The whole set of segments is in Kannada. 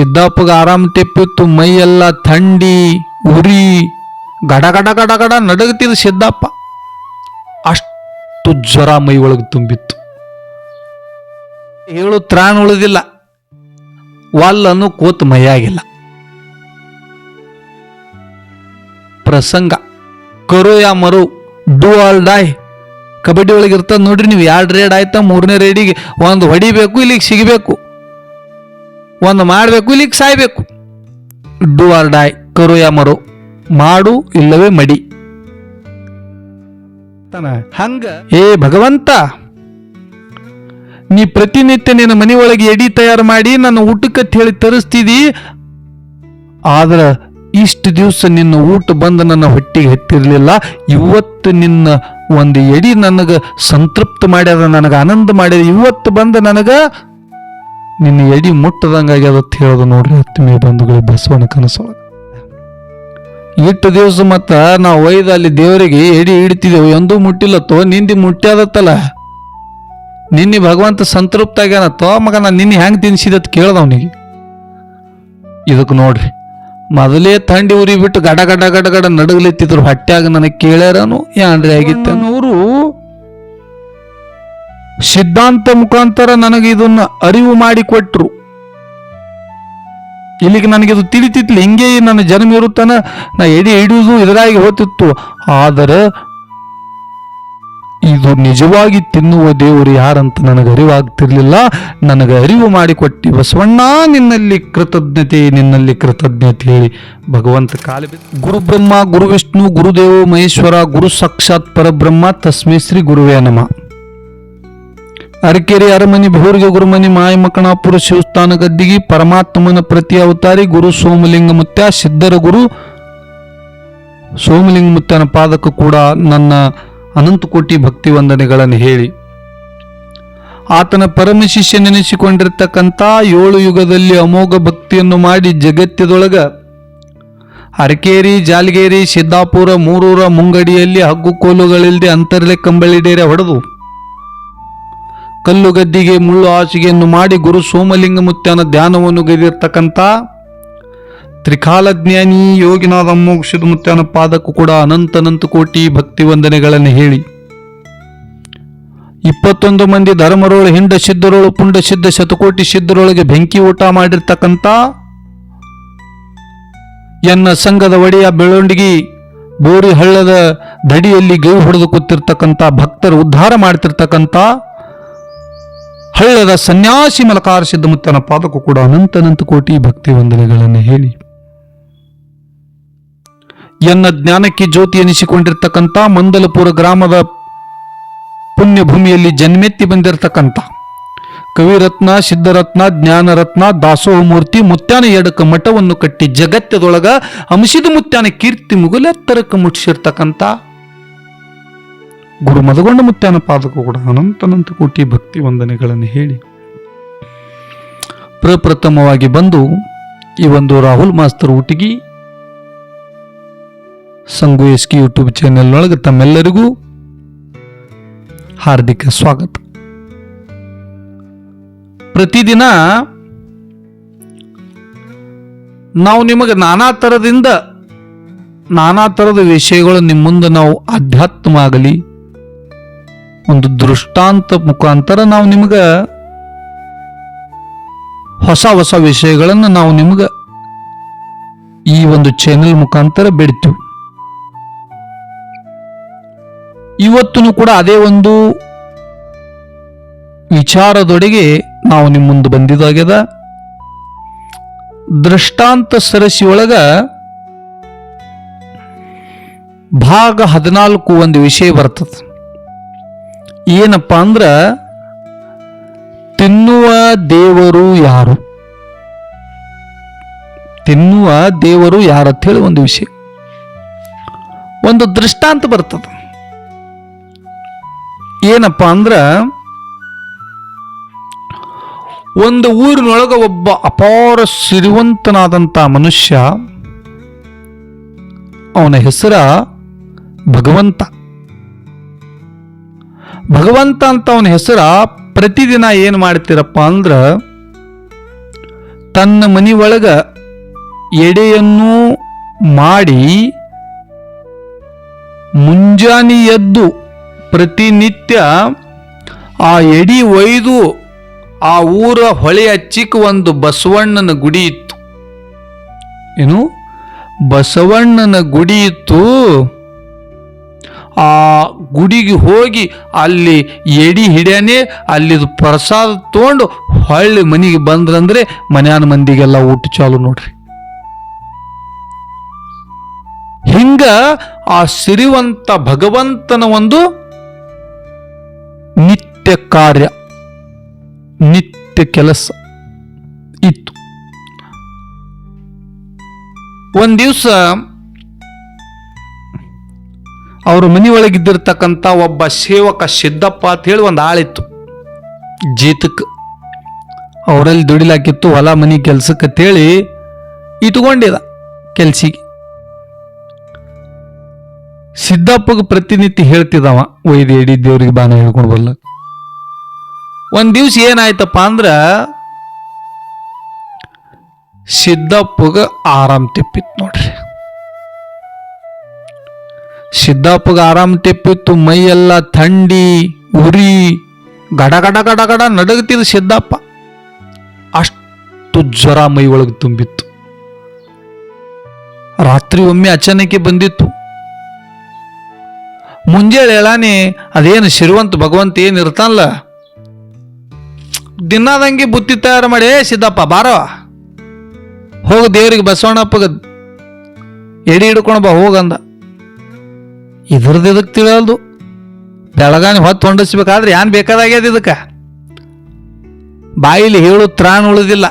ಸಿದ್ದಪ್ಪಗ ಆರಾಮ್ ತೆಪ್ಪಿತ್ತು, ಮೈಯೆಲ್ಲ ಥಂಡಿ, ಉರಿ, ಗಡ ಗಡ ಗಡ ಗಡ ನಡಗತಿದ ಸಿದ್ದಪ್ಪ ಅಷ್ಟು ಜ್ವರ ಮೈ ಒಳಗೆ ತುಂಬಿತ್ತು. ಹೇಳು ತ್ರಾಣ ಉಳಿದಿಲ್ಲ. ವಾಲ್ಲನ್ನು ಕೂತು ಮೈಯಾಗಿಲ್ಲ. ಪ್ರಸಂಗ. ಕರು ಯಾ ಮರು, ಡೂ ಆಲ್ ಡೈ. ಕಬಡ್ಡಿ ಒಳಗೆ ಇರ್ತದೆ ನೋಡ್ರಿ, ನೀವು ಎರಡು ರೇಡ್ ಆಯ್ತಾ, ಮೂರನೇ ರೇಡಿಗೆ ಒಂದು ಹೊಡಿಬೇಕು, ಇಲ್ಲಿಗೆ ಸಿಗಬೇಕು. ಒಂದು ಮಾಡಬೇಕು ಇಲ್ಲಿಗೆ ಸಾಯ್ಬೇಕು. ಡು ಆರ್ ಡಾಯ್ ಕರು ಯಾ ಮರು. ಮಾಡು ಇಲ್ಲವೇ ಮಡಿ. ಹಂಗ. ಏ ಭಗವಂತ ನೀ ಪ್ರತಿನಿತ್ಯ ನಿನ್ನ ಮನೆ ಒಳಗೆ ಎಡಿ ತಯಾರು ಮಾಡಿ ನನ್ನ ಊಟಕ್ಕೆ ಹೇಳಿ ತರಿಸ್ತಿದಿ. ಆದ್ರೆ ಇಷ್ಟು ದಿವಸ ನಿನ್ನ ಊಟ ಬಂದು ನನ್ನ ಹೊಟ್ಟಿಗೆ ಹತ್ತಿರಲಿಲ್ಲ. ಇವತ್ತು ನಿನ್ನ ಒಂದು ಎಡಿ ನನಗೆ ಸಂತೃಪ್ತ ಮಾಡ್ಯದ ನನಗೆ ಆನಂದ ಮಾಡ್ಯದ ಇವತ್ತು ಬಂದು ನನಗ ನಿನ್ನ ಎಡಿ ಮುಟ್ಟದಂಗಾಗ್ಯದ ಅಂತ ಹೇಳೋದು ನೋಡ್ರಿ ಹತ್ತಿಮೆ ಬಂಧುಗಳು, ಬಸವನ ಕನಸೊಳಗೆ. ಇಟ್ಟು ದಿವಸ ಮತ್ತ ನಾವು ಒಯ್ದ ಅಲ್ಲಿ ದೇವರಿಗೆ ಎಡಿ ಇಡ್ತಿದ್ದೆವು ಎಂದೂ ಮುಟ್ಟಿಲ್ಲತ್ತೋ ನಿಂದಿ ಮುಟ್ಟ್ಯಾದತ್ತಲ್ಲ ನಿನ್ನೆ ಭಗವಂತ ಸಂತೃಪ್ತ ಆಗ್ಯಾನತ್ತೋ ಮಗ ನಾನು ನಿನ್ನೆ ಹೆಂಗೆ ತಿನ್ಸಿದತ್ ಕೇಳ್ದವನಿಗೆ ಇದಕ್ಕೆ ನೋಡ್ರಿ, ಮೊದಲೇ ಥಂಡಿ ಉರಿ ಬಿಟ್ಟು ಗಡ ಗಡ ಗಡ ಗಡ ನಡಗಲಿತ್ತಿದ್ರು ಹೊಟ್ಟೆಯಾಗ ನನಗೆ ಕೇಳ್ಯಾರನು ಯಾಂಡ್ರಿ ಆಗಿತ್ತ ಅವರು ಸಿದ್ಧಾಂತ ಮುಖಾಂತರ ನನಗೆ ಇದನ್ನ ಅರಿವು ಮಾಡಿಕೊಟ್ರು. ಇಲ್ಲಿಗೆ ನನಗೆ ಇದು ತಿಳಿತಿತ್ಲಿ. ಹಿಂಗೆ ನನ್ನ ಜನ್ಮ ಇರುತ್ತಾನ ನಾ ಎಡಿ ಹಿಡಿಯುವುದು ಇದರಾಗಿ ಹೋತಿತ್ತು. ಆದರೆ ಇದು ನಿಜವಾಗಿ ತಿನ್ನುವ ದೇವರು ಯಾರಂತ ನನಗೆ ಅರಿವಾಗ್ತಿರ್ಲಿಲ್ಲ. ನನಗೆ ಅರಿವು ಮಾಡಿಕೊಟ್ಟಿ, ಬಸವಣ್ಣ, ನಿನ್ನಲ್ಲಿ ಕೃತಜ್ಞತೆ ನಿನ್ನಲ್ಲಿ ಕೃತಜ್ಞತೆ ಹೇಳಿ. ಭಗವಂತ ಕಾಲ ಗುರು ಬ್ರಹ್ಮ ಗುರು ವಿಷ್ಣು ಗುರುದೇವ, ಮಹೇಶ್ವರ, ಗುರು ಸಾಕ್ಷಾತ್ ಪರಬ್ರಹ್ಮ, ತಸ್ಮೇ ಶ್ರೀ ಗುರುವೇ ನಮ. ಅರಕೆರೆ ಅರಮನಿ ಗುರುಮನೆ ಗುರುಮನಿ ಮಾಯಮಕಣಾಪುರ ಶಿವಸ್ಥಾನ ಗದ್ದಿಗಿ ಪರಮಾತ್ಮನ ಪ್ರತಿ ಅವತಾರಿ ಗುರು ಸೋಮಲಿಂಗ ಮುತ್ಯ ಸಿದ್ಧರ ಗುರು ಸೋಮಲಿಂಗ ಮುತ್ಯನ ಪಾದಕ ಕೂಡ ನನ್ನ ಅನಂತ ಕೋಟಿ ಭಕ್ತಿ ವಂದನೆಗಳನ್ನು ಹೇಳಿ. ಆತನ ಪರಮ ಶಿಷ್ಯ ನೆನೆಸಿಕೊಂಡಿರ್ತಕ್ಕಂಥ ಏಳು ಯುಗದಲ್ಲಿ ಅಮೋಘ ಭಕ್ತಿಯನ್ನು ಮಾಡಿ ಜಗತ್ತದೊಳಗ ಅರಕೇರಿ, ಜಾಲಗೇರಿ, ಸಿದ್ದಾಪುರ ಮೂರೂರ ಮುಂಗಡಿಯಲ್ಲಿ ಹಗ್ಗು ಕೋಲುಗಳಿಲ್ಲದೆ ಅಂತರ್ಲೆ ಕಂಬಳಿ ಡೇರೆ ಹೊಡೆದು ಕಲ್ಲು ಗದ್ದಿಗೆ ಮುಳ್ಳು ಹಾಸಿಗೆಯನ್ನು ಮಾಡಿ ಗುರು ಸೋಮಲಿಂಗ ಮುತ್ಯನ ಧ್ಯಾನವನ್ನು ಗೈದಿರ್ತಕ್ಕಂಥ ತ್ರಿಕಾಲಜ್ಞಾನಿ ಯೋಗಿನಾಥ ಮೋಕ್ಷದ ಮುತ್ಯನ ಪಾದಕ್ಕೂ ಕೂಡ ಅನಂತ ಅನಂತ ಕೋಟಿ ಭಕ್ತಿ ವಂದನೆಗಳನ್ನು ಹೇಳಿ. ಇಪ್ಪತ್ತೊಂದು ಮಂದಿ ಧರ್ಮರೋಳು, ಹಿಂಡ ಸಿದ್ಧರೋಳು, ಪುಂಡ ಸಿದ್ಧ, ಶತಕೋಟಿ ಸಿದ್ಧರೊಳಗೆ ಬೆಂಕಿ ಊಟ ಮಾಡಿರ್ತಕ್ಕಂಥ ಎನ್ನ ಸಂಘದ ಒಡೆಯ ಬೆಳವಣಿಗೆ ಬೋರಿಹಳ್ಳದ ದಡಿಯಲ್ಲಿ ಗೈ ಹೊಡೆದು ಕೂತಿರ್ತಕ್ಕಂಥ ಭಕ್ತರು ಉದ್ಧಾರ ಮಾಡ್ತಿರ್ತಕ್ಕಂಥ ಹಳ್ಳದ ಸನ್ಯಾಸಿ ಮಲಕಾರ ಸಿದ್ಧಮುತ್ತನ ಪಾದಕ್ಕೂ ಕೂಡ ಅನಂತ ಕೋಟಿ ಭಕ್ತಿ ವಂದನೆಗಳನ್ನು ಹೇಳಿ. ಎನ್ನ ಜ್ಞಾನಕ್ಕೆ ಜ್ಯೋತಿ ಎನಿಸಿಕೊಂಡಿರ್ತಕ್ಕಂಥ ಮಂದಲಪುರ ಗ್ರಾಮದ ಪುಣ್ಯ ಭೂಮಿಯಲ್ಲಿ ಜನ್ಮೆತ್ತಿ ಬಂದಿರತಕ್ಕಂಥ ಕವಿರತ್ನ, ಸಿದ್ಧರತ್ನ, ಜ್ಞಾನರತ್ನ ದಾಸೋಹ ಮೂರ್ತಿ ಮುತ್ಯಾನ ಎಡಕ ಮಠವನ್ನು ಕಟ್ಟಿ ಜಗತ್ತದೊಳಗ ಅಂಶಿದ ಮುತ್ಯಾನ ಕೀರ್ತಿ ಮುಗುಲೆತ್ತರಕ್ಕೆ ಮುಟ್ಟಿಸಿರ್ತಕ್ಕಂಥ ಗುರು ಮದಗೊಂಡ ಮುತ್ಯಾನ ಪಾದಕ ಕೂಡ ಅನಂತ ಅನಂತ ಕೋಟಿ ಭಕ್ತಿ ವಂದನೆಗಳನ್ನು ಹೇಳಿ. ಪ್ರಪ್ರಥಮವಾಗಿ ಬಂದು ಈ ಒಂದು ರಾಹುಲ್ ಮಾಸ್ತರ್ ಊಟಿಗಿ ಸಂಗು ಎಸ್ ಕಿ ಯೂಟ್ಯೂಬ್ ಚಾನೆಲ್ ಒಳಗೆ ತಮ್ಮೆಲ್ಲರಿಗೂ ಹಾರ್ದಿಕ ಸ್ವಾಗತ. ಪ್ರತಿದಿನ ನಾವು ನಿಮಗೆ ನಾನಾ ಥರದಿಂದ ನಾನಾ ಥರದ ವಿಷಯಗಳು ನಿಮ್ಮ ಮುಂದೆ ನಾವು ಆಧ್ಯಾತ್ಮ ಆಗಲಿ ಒಂದು ದೃಷ್ಟಾಂತ ಮುಖಾಂತರ ನಾವು ನಿಮ್ಗೆ ಹೊಸ ಹೊಸ ವಿಷಯಗಳನ್ನು ನಾವು ನಿಮ್ಗೆ ಈ ಒಂದು ಚಾನೆಲ್ ಮುಖಾಂತರ ಬಿಡ್ತೀವಿ. ಇವತ್ತು ಕೂಡ ಅದೇ ಒಂದು ವಿಚಾರದೊಡೆಗೆ ನಾವು ನಿಮ್ಮ ಮುಂದೆ ಬಂದಿದ್ದಾಗ್ಯದ ದೃಷ್ಟಾಂತ ಸರಸಿಯೊಳಗ ಭಾಗ ಹದಿನಾಲ್ಕು ಒಂದು ವಿಷಯ ಬರ್ತದೆ. ಏನಪ್ಪ ಅಂದ್ರ, ತಿನ್ನುವ ದೇವರು ಯಾರು? ತಿನ್ನುವ ದೇವರು ಯಾರಂತ ಹೇಳಿ ಒಂದು ವಿಷಯ. ಒಂದು ದೃಷ್ಟಾಂತ ಬರ್ತದ. ಏನಪ್ಪ ಅಂದ್ರ, ಒಂದು ಊರಿನೊಳಗ ಒಬ್ಬ ಅಪಾರ ಸಿರಿವಂತನಾದಂಥ ಮನುಷ್ಯ, ಅವನ ಹೆಸರ ಭಗವಂತ. ಭಗವಂತ ಅಂತ ಅವನ ಹೆಸರ ಪ್ರತಿದಿನ ಏನು ಮಾಡ್ತೀರಪ್ಪ ಅಂದ್ರ ತನ್ನ ಮನಿ ಒಳಗ ಎಡೆಯನ್ನು ಮಾಡಿ ಮುಂಜಾನೆ ಎದ್ದು ಪ್ರತಿನಿತ್ಯ ಆ ಎಡಿ ಒಯ್ದು ಆ ಊರ ಹೊಳೆಯ ಚಿಕ್ಕ ಒಂದು ಬಸವಣ್ಣನ ಗುಡಿ ಇತ್ತು. ಏನು? ಬಸವಣ್ಣನ ಗುಡಿ ಇತ್ತು. ಆ ಗುಡಿಗೆ ಹೋಗಿ ಅಲ್ಲಿ ಎಡಿ ಹಿಡ್ಯಾನೆ, ಅಲ್ಲಿದು ಪ್ರಸಾದ ತಗೊಂಡು ಹೊಳ್ಳಿ ಮನೆಗೆ ಬಂದ್ರಂದ್ರೆ ಮನ್ಯಾನ ಮಂದಿಗೆಲ್ಲ ಊಟ ಚಾಲು ನೋಡ್ರಿ. ಹಿಂಗ ಆ ಸಿರಿವಂತ ಭಗವಂತನ ಒಂದು ನಿತ್ಯ ಕಾರ್ಯ, ನಿತ್ಯ ಕೆಲಸ ಇತ್ತು. ಒಂದು ದಿವಸ ಅವ್ರ ಮನೆಯೊಳಗಿದ್ದಿರ್ತಕ್ಕಂಥ ಒಬ್ಬ ಸೇವಕ ಸಿದ್ದಪ್ಪ ಅಂತ ಹೇಳಿ ಒಂದು ಆಳಿತ್ತು. ಜೀತಕ್ಕೆ ಅವರಲ್ಲಿ ದುಡಿಲಾಕಿತ್ತು ಹೊಲ, ಮನಿ ಕೆಲ್ಸಕ್ಕೆ ಅಂತೇಳಿ ಇಟ್ಕೊಂಡಿದ ಕೆಲ್ಸಿಗೆ. ಸಿದ್ದಪ್ಪಗೆ ಪ್ರತಿನಿತ್ಯ ಹೇಳ್ತಿದ್ದವ ಒಯ್ದು ಎಡಿ ದೇವ್ರಿಗೆ ಬಾನ ಹೇಳ್ಕೊಂಡು ಬರ್ಲ ಒಂದ್ ದಿವ್ಸ ಏನಾಯ್ತಪ್ಪ ಅಂದ್ರೆ ಸಿದ್ದಪ್ಪಗ ಆರಾಮ್ ತಿಪ್ಪಿತ್ತು ಸಿದ್ದಪ್ಪಗ ಆರಾಮ್ ತೆಪ್ಪಿತ್ತು, ಮೈಯೆಲ್ಲ ಥಂಡಿ, ಉರಿ. ಗಡ ಗಡ ಗಡ ಗಡ ಸಿದ್ದಪ್ಪ. ಅಷ್ಟು ಜ್ವರ ಮೈ ಒಳಗೆ ತುಂಬಿತ್ತು. ರಾತ್ರಿ ಒಮ್ಮೆ ಅಚಾನಕ್ಕೆ ಬಂದಿತ್ತು. ಮುಂಜಾನೆ ಹೇಳಾನೆ ಅದೇನು ಶಿರುವಂತ ಭಗವಂತ ಏನು ಇರ್ತಾನಲ್ಲ? ದಿನದಂಗೆ ಬುತ್ತಿ ತಯಾರು ಮಾಡಿ, "ಏ ಸಿದ್ದಪ್ಪ ಬಾರವ ಹೋಗ ದೇವ್ರಿಗೆ ಬಸವಣ್ಣಪ್ಪಗ ಎಡಿ ಹಿಡ್ಕೊಂಡು ಬಾ ಹೋಗಂದ ಇದ್ರದ್ದು ಇದಕ್ಕೆ ತಿಳಿಯಲ್ದು. ಬೆಳಗಾನಿ ಹೊತ್ತು ಹೊಂಡಿಸ್ಬೇಕಾದ್ರೆ ಏನು ಬೇಕಾದಾಗ್ಯದ ಇದಕ್ಕೆ? ಬಾಯಿಲಿ ಹೇಳು, ತ್ರಾಣ ಉಳಿದಿಲ್ಲ.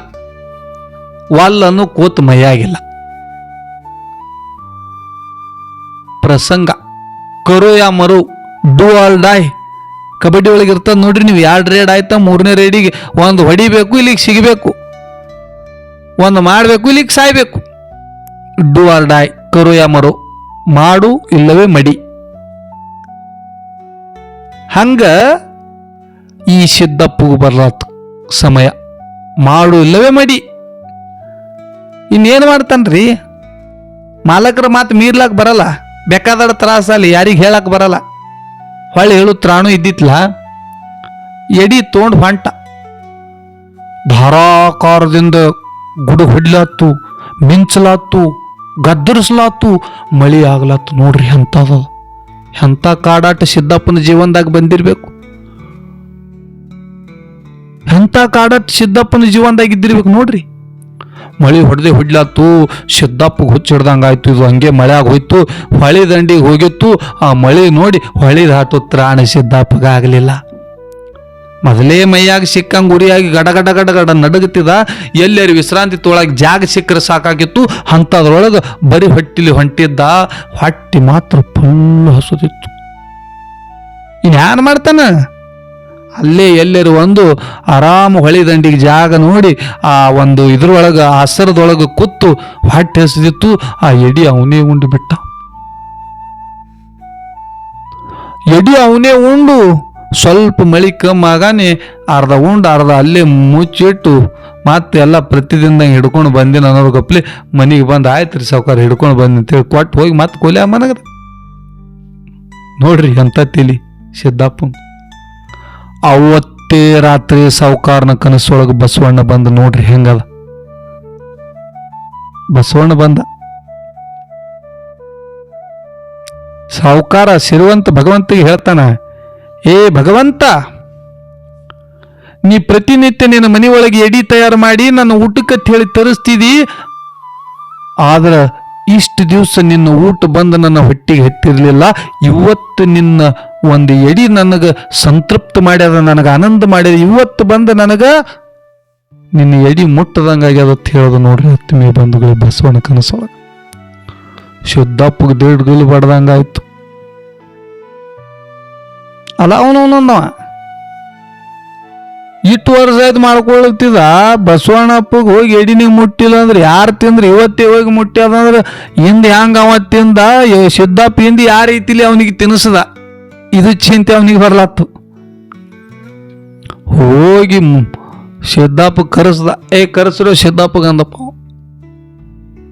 ವಲ್ಲನ್ನು ಕೂತ್ ಮೈಯಾಗಿಲ್ಲ. ಪ್ರಸಂಗ. ಕರು ಯಾ ಮರು, ಡೂ ಆಲ್ ಡಾಯ್ ಕಬಡ್ಡಿ ಒಳಗೆ ಇರ್ತದೆ ನೋಡ್ರಿ, ನೀವು ಎರಡು ರೇಡ್ ಆಯ್ತಾ, ಮೂರನೇ ರೇಡಿಗೆ ಒಂದು ಹೊಡಿಬೇಕು, ಇಲ್ಲಿಗೆ ಸಿಗಬೇಕು. ಒಂದು ಮಾಡಬೇಕು, ಇಲ್ಲಿಗೆ ಸಾಯ್ಬೇಕು. ಡೂ ಆರ್ ಡಾಯ್ ಕರು ಯಾ ಮರು, ಮಾಡು, ಇಲ್ಲವೇ ಮಡಿ. ಹಂಗ ಈ ಸಿದ್ದಪ್ಪಗೂ ಬರ್ಲಾತು ಸಮಯ. ಮಾಡು ಇಲ್ಲವೇ ಮಡಿ. ಇನ್ನೇನು ಮಾಡ್ತಾನ್ರಿ? ಮಾಲಕರ ಮಾತು ಮೀರ್ಲಾಕ್ ಬರಲ್ಲ. ಬೇಕಾದಡ ತ್ರಾಸ ಅಲ್ಲಿ ಯಾರಿಗೆ ಹೇಳಕ್ ಬರಲ್ಲ. ಹೊಳ್ಳಿ ಹೇಳು ತ್ರಾಣು ಇದ್ದಿತ್ಲ? ಎಡಿ ತೋಂಡ್ ಹೊಂಟ. ಧಾರಾಕಾರದಿಂದ ಗುಡು ಹೊಡ್ಲಾತು, ಮಿಂಚಲಾತು, ಗದ್ದರಿಸ್ಲಾತು, ಮಳಿ ಆಗ್ಲಾತು ನೋಡ್ರಿ ಎಂಥದ ಎಂಥ ಕಾಡಾಟ ಸಿದ್ದಪ್ಪನ ಜೀವನದಾಗ ಬಂದಿರಬೇಕು? ಎಂಥ ಕಾಡಾಟ ಸಿದ್ದಪ್ಪನ ಜೀವನದಾಗ ಇದ್ದಿರ್ಬೇಕು ನೋಡ್ರಿ? ಮಳೆ ಹೊಡೆದೇ ಹೊಡ್ಲಾತು ಸಿದ್ದಪ್ಪ ಹುಚ್ಚ ಹಿಡ್ದಂಗೆ ಆಯ್ತು ಇದು ಹಂಗೆ ಮಳೆ ಹೋಯ್ತು, ಹೊಳೆ ದಂಡಿಗೆ ಹೋಗಿತ್ತು, ಆ ಮಳೆ ನೋಡಿ ಹೊಳೆ ದಾಟು ತ್ರಾಣ ಸಿದ್ದಪ್ಪಗ ಆಗಲಿಲ್ಲ ಮೊದಲೇ ಮೈಯಾಗ ಸಿಕ್ಕಂಗೆ ಉರಿಯಾಗಿ ಗಡ ಗಡ ಗಡ ಗಡ ನಡಗತ್ತಿದ ಎಲ್ಲರೂ ವಿಶ್ರಾಂತಿ ತೊಳಗೆ ಜಾಗ ಸಿಕ್ಕರೆ ಸಾಕಾಗಿತ್ತು, ಅಂಥದ್ರೊಳಗೆ ಬರೀ ಹೊಟ್ಟಿಲಿ ಹೊಂಟಿದ್ದ, ಹೊಟ್ಟಿ ಮಾತ್ರ ಫುಲ್ ಹಸುದಿತ್ತು ಇನ್ಯಾನು ಮಾಡ್ತಾನ? ಅಲ್ಲೇ ಎಲ್ಲರೂ ಒಂದು ಆರಾಮ ಹೊಳಿ ದಂಡಿಗೆ ಜಾಗ ನೋಡಿ, ಆ ಒಂದು ಇದ್ರೊಳಗೆ ಹಸರದೊಳಗೆ ಕೂತು ಹೊಟ್ಟೆ ಹಸಿದಿತ್ತು, ಆ ಎಡಿ ಅವನೇ ಉಂಡು ಬಿಟ್ಟ. ಎಡಿ ಅವನೇ ಉಂಡು. ಸ್ವಲ್ಪ ಮಳಿ ಕಮ್ಮಾಗಾನೆ ಅರ್ಧ ಉಂಡು, ಅರ್ಧ ಅಲ್ಲೇ ಮುಚ್ಚಿಟ್ಟು ಮತ್ತೆ ಎಲ್ಲ ಪ್ರತಿದಿನ ಹಿಡ್ಕೊಂಡು ಬಂದಿನ ಅನ್ನೋರು ಗಪ್ಲಿ. ಮನೆಗೆ ಬಂದು ಆಯ್ತು ರೀ ಸಾವುಕಾರ, ಹಿಡ್ಕೊಂಡು ಬಂದು ಅಂತೇಳಿ ಕೊಟ್ಟು ಹೋಗಿ ಮತ್ತೆ ಕೊಲೆ ಮನಗದ. ನೋಡ್ರಿ ಎಂತ ತಿಳಿ ಸಿದ್ದಪ್ಪ ಅವತ್ತೇ ರಾತ್ರಿ ಸಾವುಕಾರನ ಕನಸೊಳಗೆ ಬಸವಣ್ಣ ಬಂದ ನೋಡ್ರಿ ಹೆಂಗದ. ಬಸವಣ್ಣ ಬಂದ. ಸಾವುಕಾರ ಸಿರುವಂತ ಭಗವಂತಿಗೆ ಹೇಳ್ತಾನ ಏ ಭಗವಂತ, ನೀ ಪ್ರತಿನಿತ್ಯ ನಿನ್ನ ಮನೆಯೊಳಗೆ ಎಡಿ ತಯಾರು ಮಾಡಿ ನನ್ನ ಊಟಕ್ಕೆ ಹೇಳಿ ತರಿಸ್ತಿದಿ. ಆದ್ರೆ ಇಷ್ಟು ದಿವಸ ನಿನ್ನ ಊಟ ಬಂದು ನನ್ನ ಹೊಟ್ಟಿಗೆ ಹತ್ತಿರಲಿಲ್ಲ. ಇವತ್ತು ನಿನ್ನ ಒಂದು ಎಡಿ ನನಗೆ ಸಂತೃಪ್ತ ಮಾಡ್ಯದ, ನನಗೆ ಆನಂದ ಮಾಡ್ಯದ, ಇವತ್ತು ಬಂದ ನನಗೆ ನಿನ್ನ ಎಡಿ ಮುಟ್ಟದಂಗಾಗ್ಯದ ಅಂತ ಹೇಳೋದು ನೋಡ್ರಿ ಮೇ ಬಂಧುಗಳು ಬಸವಣ್ಣ ಕನಸೊಳಗೆ. ಶುದ್ಧಪ್ಪಗೆ ಗುಲ್ ಬಡ್ದಂಗಾಯ್ತು ಅಲ್ಲ ಅವನವನಂದವ ಇಟ್ಟು ವರ್ಷ ಆಯ್ತು ಮಾಡ್ಕೊಳ್ತಿದ್ದ ಬಸವಣ್ಣಪ್ಪಗೆ ಹೋಗಿ ಎಡಿನಿಗೆ ಮುಟ್ಟಿಲ್ಲ ಅಂದ್ರೆ ಯಾರು ತಿಂದ್ರೆ? ಇವತ್ತೇ ಹೋಗಿ ಮುಟ್ಟ್ಯದಂದ್ರೆ ಹಿಂದೆ ಹೆಂಗೆ ಅವ ತಿಂದ? ಸಿದ್ದಪ್ಪ ಹಿಂದೆ ಯಾವ ರೀತಿಲಿ ಅವನಿಗೆ ತಿನ್ನಿಸ್ದ? ಇದು ಚಿಂತೆ ಅವನಿಗೆ ಬರ್ಲತ್ತು ಹೋಗಿ ಸಿದ್ದಪ್ಪ ಸಿದ್ದಾಪ ಕರೆಸ್ದ. ಏ, ಕರೆಸ್ರು ಸಿದ್ದಪ್ಪ ಅಂದಪ್ಪ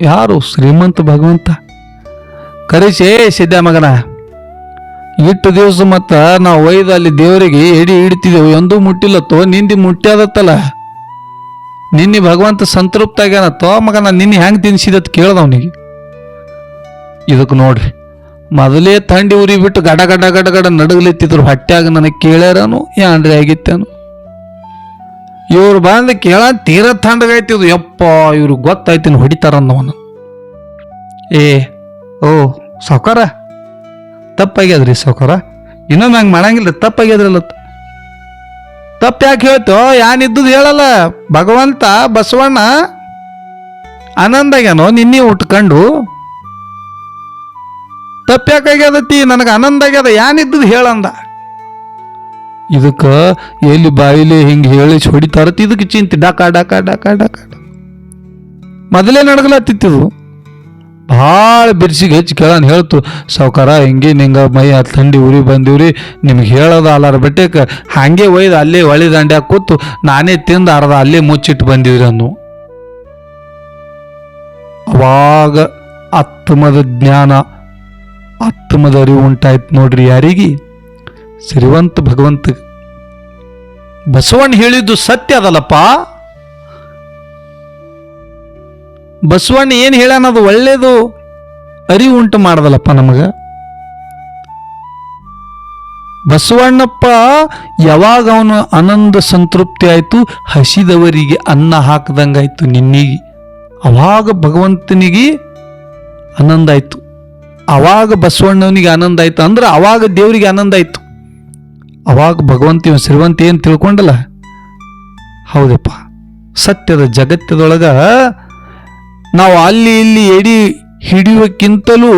ಯಾರು? ಶ್ರೀಮಂತ ಭಗವಂತ. ಕರೆಸಿ ಸಿದ್ದ ಮಗನ. ಇಟ್ಟು ದಿವಸ ಮತ್ತ ನಾವು ಒಯ್ದ ಅಲ್ಲಿ ದೇವರಿಗೆ ಎಡಿ ಇಡ್ತಿದ್ದೆವು ಎಂದೂ ಮುಟ್ಟಿಲ್ಲತ್ತೋ? ನಿಂದಿ ಮುಟ್ಟ್ಯಾದತ್ತಲ್ಲ ನಿನ್ನೆ ಭಗವಂತ ಸಂತೃಪ್ತ ಆಗ್ಯಾನತ್ತೋ ಮಗನ, ನಿನ್ನೆ ಹೆಂಗೆ ತಿನ್ಸಿದತ್ ಕೇಳ್ದ ಅವನಿಗೆ. ಇದಕ್ಕೆ ನೋಡ್ರಿ, ಮೊದಲೇ ಥಂಡಿ ಉರಿ ಬಿಟ್ಟು ಗಡ ಗಡ ಗಡ ಗಡ ನಡಗಲಿತ್ತಿದ್ರು. ಹೊಟ್ಯಾಗ ನನಗೆ ಕೇಳ್ಯಾರನು, ಯಾಂಡ್ರಿ ಆಗಿತ್ತೇನು. ಇವ್ರು ಬಂದು ಕೇಳ ತೀರ ಥಂಡಗೈತಿದು ಯಪ್ಪ ಇವ್ರು ಗೊತ್ತಾಯ್ತಿನ ಹೊಡಿತಾರಂದವನು ಏ, ಓ, ಸಾವ್ಕಾರ? ತಪ್ಪಾಗ್ಯದ್ರಿ ಸೌಕರ ಇನ್ನೊಮ್ಮೆ ಹಂಗೆ ಮಾಡಂಗಿಲ್ಲ ತಪ್ಪಾಗ್ಯದ್ರಲ್ಲ ತಪ್ಪು ಯಾಕೆ ಹೇಳ್ತೋ? ಯಾನಿದ್ದುದು ಹೇಳಲ್ಲ. ಭಗವಂತ, ಬಸವಣ್ಣ, ಆನಂದಾಗ್ಯಾನೋ, ನಿನ್ನೆ ಉಟ್ಕೊಂಡು ತಪ್ಪ್ಯಾಕಾಗ್ಯದತಿ ನನಗೆ ಆನಂದ ಆಗ್ಯದ ಯಾನಿದ್ದದು ಹೇಳಂದ. ಇದಕ್ಕೆ ಎಲ್ಲಿ ಬಾಯಿಲಿ ಹಿಂಗೆ ಹೇಳಿ ಹೊಡಿತಾರತಿ ಇದಕ್ಕೆ ಚಿಂತೆ. ಡಾಕ ಡಾಕ ಡಾಕ ಡಾಕ ಮೊದಲೇ ನಡಗಲತ್ತಿತ್ತಿದು ಭಾಳ ಬಿರ್ಸಿಗೆ ಹೆಚ್ಚು ಕೇಳನ್ ಹೇಳ್ತು ಸೌಕಾರ ಹಿಂಗೆ ನಿಂಗೆ ಮೈ ಆ ಥಂಡಿ ಉರಿ ಬಂದಿವ್ರಿ, ನಿಮ್ಗೆ ಹೇಳೋದು ಅಲ್ಲಾರ ಬೆಟ್ಟಕ್ಕೆ ಹಾಗೆ ಒಯ್ದು ಅಲ್ಲೇ ಹೊಳಿ ದಂಡ್ಯಾಗ ಕೂತು ನಾನೇ ತಿಂದು ಅರ್ಧ ಅಲ್ಲೇ ಮುಚ್ಚಿಟ್ಟು ಬಂದಿವ್ರಿ ಅನ್ನು. ಅವಾಗ ಆತ್ಮದ ಜ್ಞಾನ, ಆತ್ಮದ ಅರಿವು ಉಂಟಾಯ್ತು ನೋಡ್ರಿ ಯಾರಿಗೆ? ಸಿರಿವಂತ ಭಗವಂತ ಬಸವಣ್ಣ ಹೇಳಿದ್ದು ಸತ್ಯ ಅದಲ್ಲಪ್ಪ. ಬಸವಣ್ಣ ಏನು ಹೇಳ್ಯಾನದು ಒಳ್ಳೇದು ಅರಿವು ಉಂಟು ಮಾಡದಲ್ಲಪ್ಪ ನಮಗ. ಬಸವಣ್ಣಪ್ಪ ಯಾವಾಗ ಅವನು ಆನಂದ ಸಂತೃಪ್ತಿ ಆಯಿತು ಹಸಿದವರಿಗೆ ಅನ್ನ ಹಾಕಿದಂಗಾಯ್ತು ನಿನ್ನಿಗೆ. ಅವಾಗ ಭಗವಂತನಿಗೆ ಆನಂದ ಆಯಿತು. ಅವಾಗ ಬಸವಣ್ಣವನಿಗೆ ಆನಂದ ಆಯ್ತು ಅಂದ್ರೆ ಅವಾಗ ದೇವರಿಗೆ ಆನಂದ ಆಯ್ತು. ಅವಾಗ ಭಗವಂತ ಶ್ರೀವಂತ ಏನು ತಿಳ್ಕೊಂಡಲ್ಲ? ಹೌದಪ್ಪ. ಸತ್ಯದ ಜಗತ್ತದೊಳಗ ನಾವು ಅಲ್ಲಿ ಇಲ್ಲಿ ಎಡಿ ಹಿಡಿಯುವಕ್ಕಿಂತಲೂ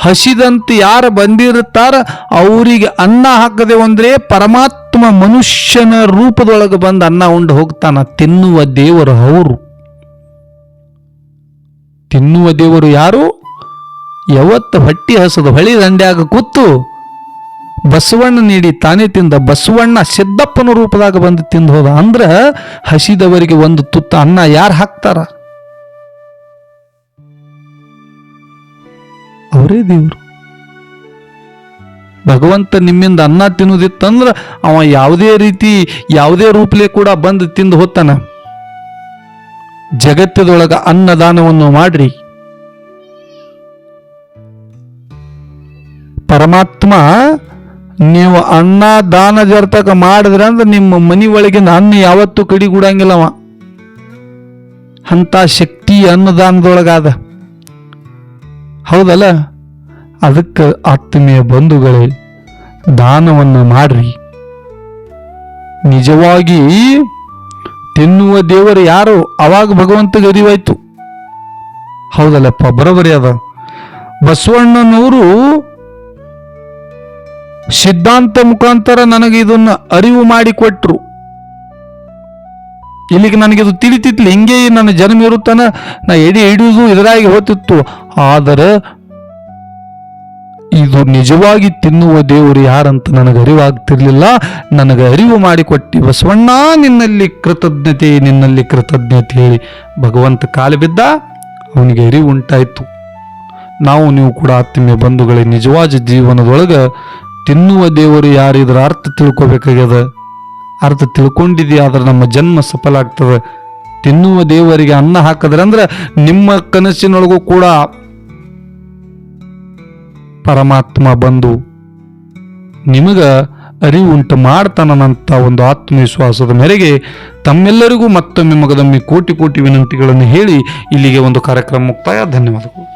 ಹಸಿದಂತೆ ಯಾರು ಬಂದಿರುತ್ತಾರ ಅವರಿಗೆ ಅನ್ನ ಹಾಕದೆ ಅಂದರೆ ಪರಮಾತ್ಮ ಮನುಷ್ಯನ ರೂಪದೊಳಗೆ ಬಂದು ಅನ್ನ ಉಂಡು ಹೋಗ್ತಾನ. ತಿನ್ನುವ ದೇವರು ಅವರು. ತಿನ್ನುವ ದೇವರು ಯಾರು? ಯಾವತ್ತು ಹೊಟ್ಟಿ ಹಸದು ಹೊಳಿ ದಂಡ್ಯಾಗ ಕೂತು ಬಸವಣ್ಣ ನೀಡಿ ತಾನೇ ತಿಂದ ಬಸವಣ್ಣ ಸಿದ್ದಪ್ಪನ ರೂಪದಾಗ ಬಂದು ತಿಂದು ಹೋದ ಅಂದ್ರ ಹಸಿದವರಿಗೆ ಒಂದು ತುತ್ತ ಅನ್ನ ಯಾರು ಹಾಕ್ತಾರ? ಅವರೇ ದೇವರು. ಭಗವಂತ ನಿಮ್ಮಿಂದ ಅನ್ನ ತಿನ್ನುದಿತ್ತಂದ್ರ ಅವ ಯಾವುದೇ ರೀತಿ ಯಾವುದೇ ರೂಪಲೇ ಕೂಡ ಬಂದು ತಿಂದು ಹೋತಾನ ಜಗತ್ತದೊಳಗ ಅನ್ನದಾನವನ್ನು ಮಾಡ್ರಿ. ಪರಮಾತ್ಮ ನೀವು ಅನ್ನ ದಾನ ಜರ್ತಕ ಮಾಡಿದ್ರೆ ಅಂದ್ರೆ ನಿಮ್ಮ ಮನಿ ಒಳಗಿನ ಅನ್ನ ಯಾವತ್ತೂ ಕಡಿಗೂಡಂಗಿಲ್ಲವ ಅಂತ ಶಕ್ತಿ ಅನ್ನದಾನದೊಳಗಾದ. ಹೌದಲ್ಲ? ಅದಕ್ಕೆ ಆತ್ಮೀಯ ಬಂಧುಗಳೇ, ದಾನವನ್ನು ಮಾಡ್ರಿ. ನಿಜವಾಗಿ ತಿನ್ನುವ ದೇವರು ಯಾರು? ಅವಾಗ ಭಗವಂತಗೆ ಅರಿವಾಯ್ತು ಹೌದಲ್ಲಪ್ಪ? ಬರೋಬರಿ ಅದ. ಬಸವಣ್ಣನವರು ಸಿದ್ಧಾಂತ ಮುಖಾಂತರ ನನಗೆ ಇದನ್ನ ಅರಿವು ಮಾಡಿಕೊಟ್ರು ಇಲ್ಲಿಗೆ ನನಗೆ ಇದು ತಿಳಿತಿತ್ಲಿ, ಹಿಂಗೆ ನನ್ನ ಜನ್ಮ ಇರುತ್ತಾನ, ನಾ ಎಡಿ ಹಿಡಿಯುವುದು ಇದರಾಗಿ ಹೋಗ್ತಿತ್ತು ಆದರೆ ಇದು ನಿಜವಾಗಿ ತಿನ್ನುವ ದೇವರು ಯಾರಂತ ನನಗೆ ಅರಿವಾಗ್ತಿರ್ಲಿಲ್ಲ. ನನಗೆ ಅರಿವು ಮಾಡಿಕೊಟ್ಟಿ ಬಸವಣ್ಣ, ನಿನ್ನಲ್ಲಿ ಕೃತಜ್ಞತೆ ನಿನ್ನಲ್ಲಿ ಕೃತಜ್ಞತೆ ಹೇಳಿ. ಭಗವಂತ ಕಾಲು ಬಿದ್ದ, ಅವನಿಗೆ ಅರಿವು ಉಂಟಾಯಿತು. ನಾವು, ನೀವು ಕೂಡ ಆತ್ಮೀಯ ಬಂಧುಗಳೇ, ನಿಜವಾದ ಜೀವನದೊಳಗೆ ತಿನ್ನುವ ದೇವರು ಯಾರು ಇದರ ಅರ್ಥ ತಿಳ್ಕೊಬೇಕಾಗ್ಯದ? ಅರ್ಥ ತಿಳ್ಕೊಂಡಿದೆಯಾ ಆದ್ರೆ ನಮ್ಮ ಜನ್ಮ ಸಫಲ ಆಗ್ತದೆ. ತಿನ್ನುವ ದೇವರಿಗೆ ಅನ್ನ ಹಾಕಿದ್ರೆ ಅಂದ್ರೆ ನಿಮ್ಮ ಕನಸಿನೊಳಗೂ ಕೂಡ ಪರಮಾತ್ಮ ಬಂದು ನಿಮಗ ಅರಿವು ಉಂಟು ಮಾಡ್ತಾನಂತ ಒಂದು ಆತ್ಮವಿಶ್ವಾಸದ ಮೇರೆಗೆ ತಮ್ಮೆಲ್ಲರಿಗೂ ಮತ್ತೊಮ್ಮೆ ಮಗದೊಮ್ಮೆ ಕೋಟಿ ಕೋಟಿ ವಿನಂತಿಗಳನ್ನು ಹೇಳಿ ಇಲ್ಲಿಗೆ ಒಂದು ಕಾರ್ಯಕ್ರಮ ಮುಕ್ತಾಯ. ಧನ್ಯವಾದಗಳು.